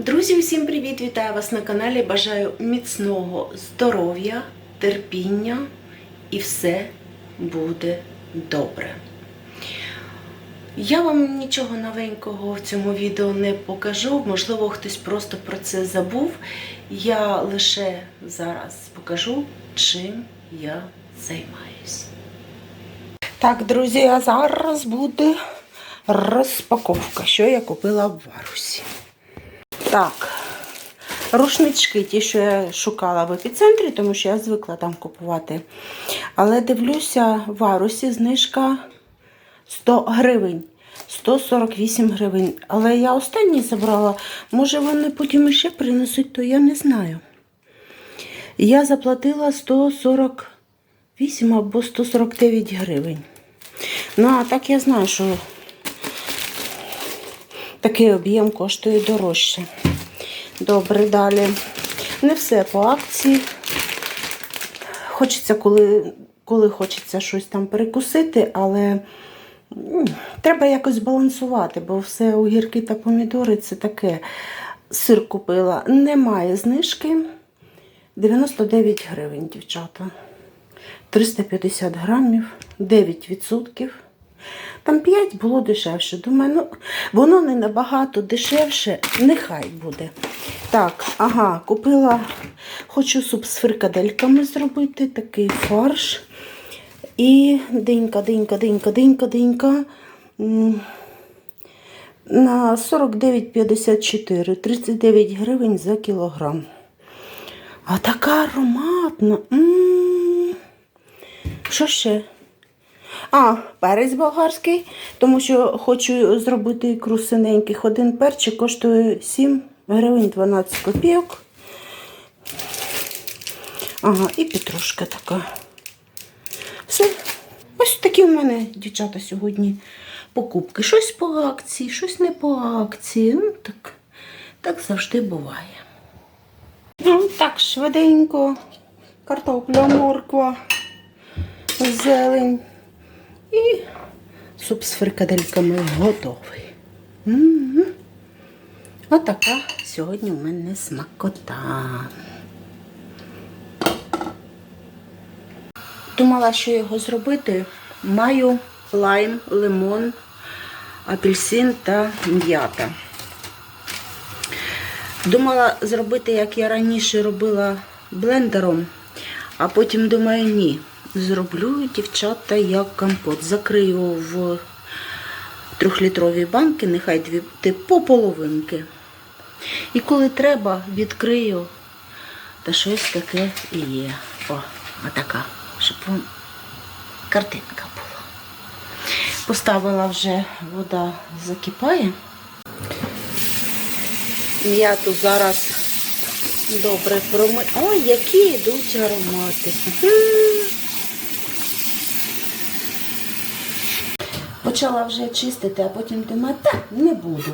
Друзі, усім привіт! Вітаю вас на каналі. Бажаю міцного здоров'я, терпіння і все буде добре. Я вам нічого новенького в цьому відео не покажу. Можливо, хтось просто про це забув. Я лише зараз покажу, чим я займаюсь. Так, друзі, а зараз буде розпаковка, що я купила в Варусі. Так, рушнички, ті, що я шукала в епіцентрі, тому що я звикла там купувати. Але дивлюся, в Арусі знижка 100 гривень. 148 гривень. Але я останній забрала. Може, вони потім ще принесуть, то я не знаю. Я заплатила 148 або 149 гривень. Ну, а так я знаю, що такий об'єм коштує дорожче. Добре, далі. Не все по акції. Хочеться, коли, коли хочеться щось там перекусити, але треба якось балансувати, бо все огірки та помідори це таке. Сир купила. Немає знижки. 99 гривень, дівчата. 350 грамів, 9%. Там 5 було дешевше. Думаю, ну воно не набагато дешевше, нехай буде. Так, ага, купила, хочу суп з фрикадельками зробити, такий фарш. І динька, динька, динька, динька, динька. На 49,54, 39 гривень за кілограм. А така ароматна. М. Що ще? А, перець болгарський, тому що хочу зробити ікру синеньких. Один перчик коштує 7 гривень 12 копійок. Ага, і петрушка така. Все. Ось такі в мене, дівчата, сьогодні покупки. Щось по акції, щось не по акції. Ну, так, так завжди буває. Ну, так, швиденько. Картопля, морква, зелень. І суп з фрикадельками готовий. М-м. Отака сьогодні в мене смакота. Думала, що його зробити. Маю лайм, лимон, апельсин та м'ята. Думала зробити, як я раніше робила блендером, а потім думаю, ні. Зроблю дівчата як компот. Закрию в трьохлітрові банки, нехай дві по половинки. І коли треба, відкрию, та щось таке і є. О, отака, щоб картинка була. Поставила вже вода закипає. М'яту зараз добре промию. Ой, які йдуть аромати. Почала вже чистити, а потім думаю, так, не буду.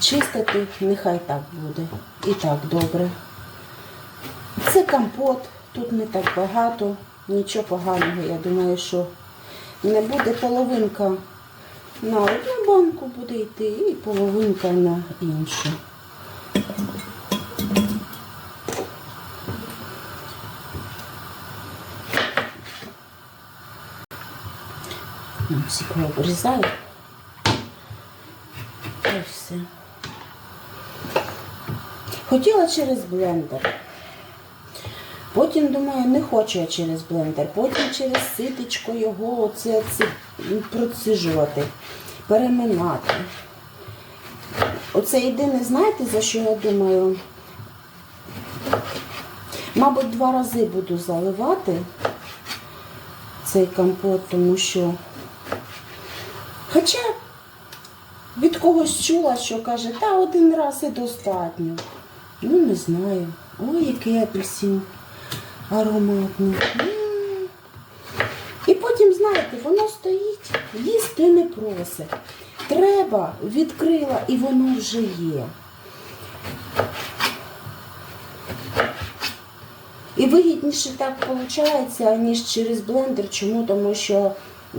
Чистити, нехай так буде. І так добре. Це компот, тут не так багато, нічого поганого. Я думаю, що не буде половинка на одну банку буде йти і половинка на іншу. Всі обрізаю. І все. Хотіла через блендер. Потім думаю, не хочу я через блендер. Потім через ситечко його оце, це процежувати, переминати. Оце єдине, знаєте, за що я думаю? Мабуть, два рази буду заливати цей компот, тому що. Хоча від когось чула, що каже, та один раз і достатньо. Ну, не знаю. Ой, який апельсин ароматний. І потім, знаєте, воно стоїть, їсти не просить. Треба, відкрила і воно вже є. І вигідніше так виходить, ніж через блендер. Чому? Тому що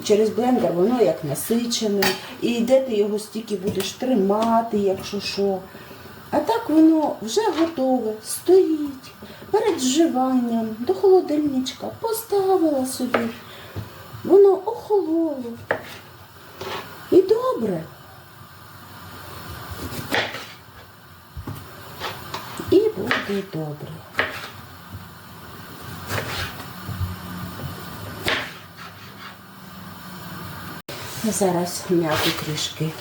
через блендер воно як насичене. І де ти його стільки будеш тримати, якщо що. А так воно вже готове, стоїть перед вживанням до холодильничка, поставила собі. Воно охололо. І добре. І буде добре. Зараз м'яку трішки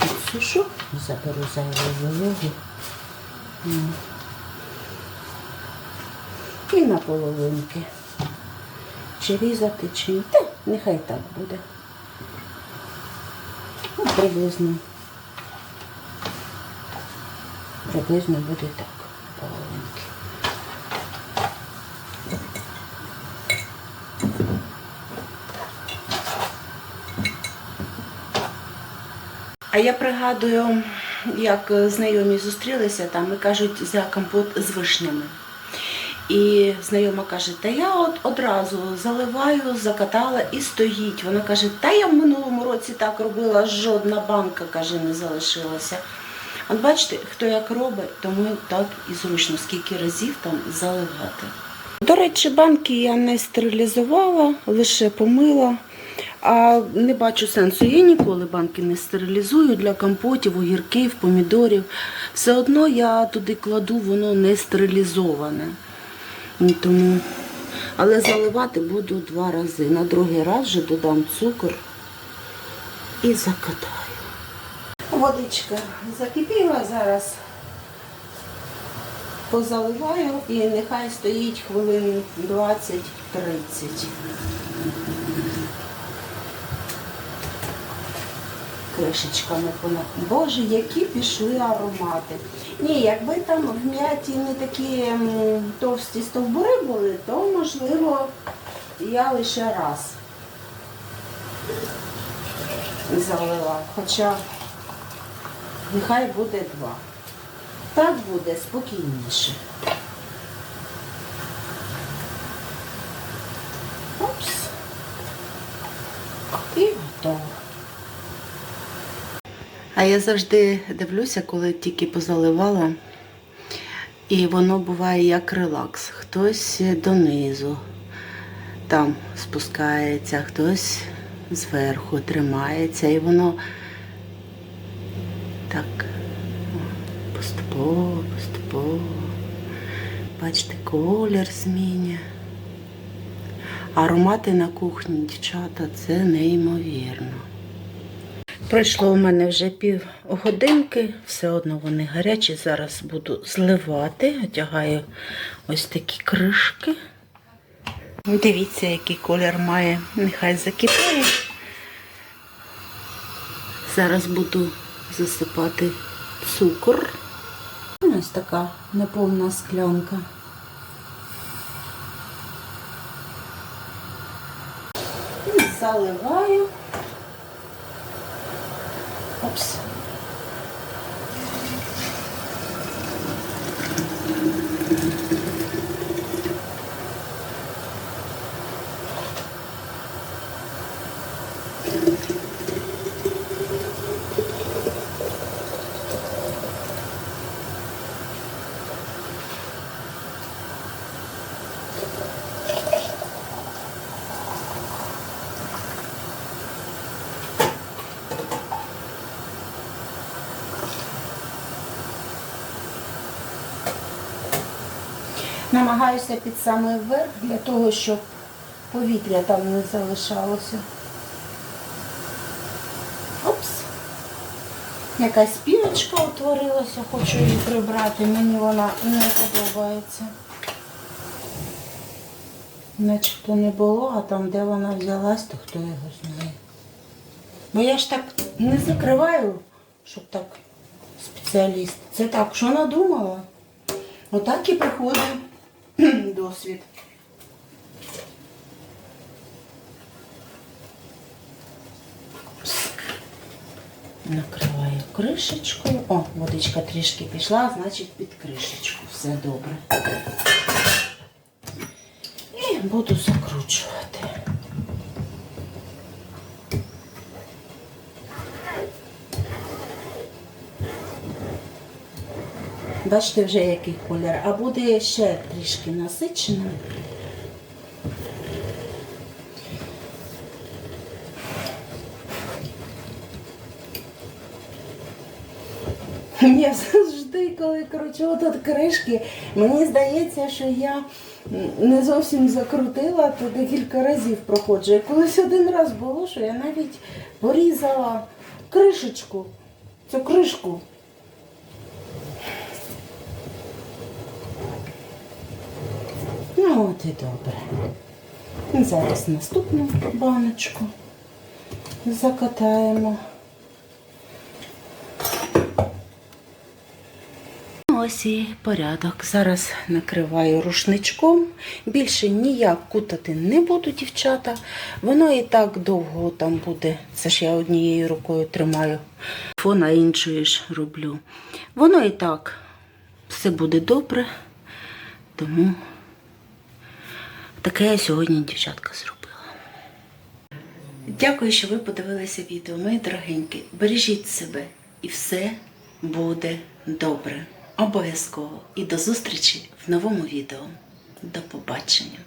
підсушу, заберу зайву вологу. І на половинки. Чи різати, чи ні. Та, нехай так буде. Ну, приблизно. Приблизно буде так, половинки. А я пригадую, як знайомі зустрілися там і кажуть за компот з вишнями. І знайома каже, та я от одразу заливаю, закатала і стоїть. Вона каже, та я в минулому році так робила, жодна банка каже, не залишилася. От бачите, хто як робить, тому так і зручно, скільки разів там заливати. До речі, банки я не стерилізувала, лише помила. А не бачу сенсу. Я ніколи банки не стерилізую для компотів, огірків, помідорів. Все одно я туди кладу, воно не стерилізоване. Тому... Але заливати буду два рази. На другий раз вже додам цукор і закатаю. Водичка закипіла зараз. Позаливаю і нехай стоїть хвилин 20-30. Кришечками. Боже, які пішли аромати. Ні, якби там в м'яті не такі товсті стовбури були, то можливо я лише раз залила. Хоча нехай буде два. Так буде спокійніше. Опс. І готово. А я завжди дивлюся, коли тільки позаливала, і воно буває як релакс. Хтось донизу там спускається, хтось зверху тримається, і воно так поступово, поступово. Бачите, колір змінює. Аромати на кухні, дівчата, це неймовірно. Пройшло у мене вже пів годинки, все одно вони гарячі. Зараз буду зливати, одягаю ось такі кришки. Дивіться, який колір має, нехай закипає. Зараз буду засипати цукор. Ось така неповна склянка. І заливаю. Опс. Намагаюся під самий верх для того, щоб повітря там не залишалося. Опс. Якась піночка утворилася, хочу її прибрати, мені вона не подобається. Начебто не було, а там, де вона взялась, то хто його знає. Бо я ж так не закриваю, щоб так спеціаліст. Це так, що надумала? Отак і приходить досвід. Накриваю кришечкою. О, водичка трішки пішла, значить під кришечку. Все добре. І буду закручувати. Бачите, вже який колір, а буде ще трішки насиченим. Я завжди, коли кручу тут кришки, мені здається, що я не зовсім закрутила, то декілька разів проходжу. І колись один раз було, що я навіть порізала кришечку, цю кришку. Ну от і добре. Зараз наступну баночку закатаємо. Ось і порядок. Зараз накриваю рушничком. Більше ніяк кутати не буду, дівчата. Воно і так довго там буде. Це ж я однією рукою тримаю. Фона іншою ж роблю. Воно і так все буде добре. Тому таке я сьогодні, дівчатка, зробила. Дякую, що ви подивилися відео, мої дорогенькі. Бережіть себе і все буде добре. Обов'язково. І до зустрічі в новому відео. До побачення!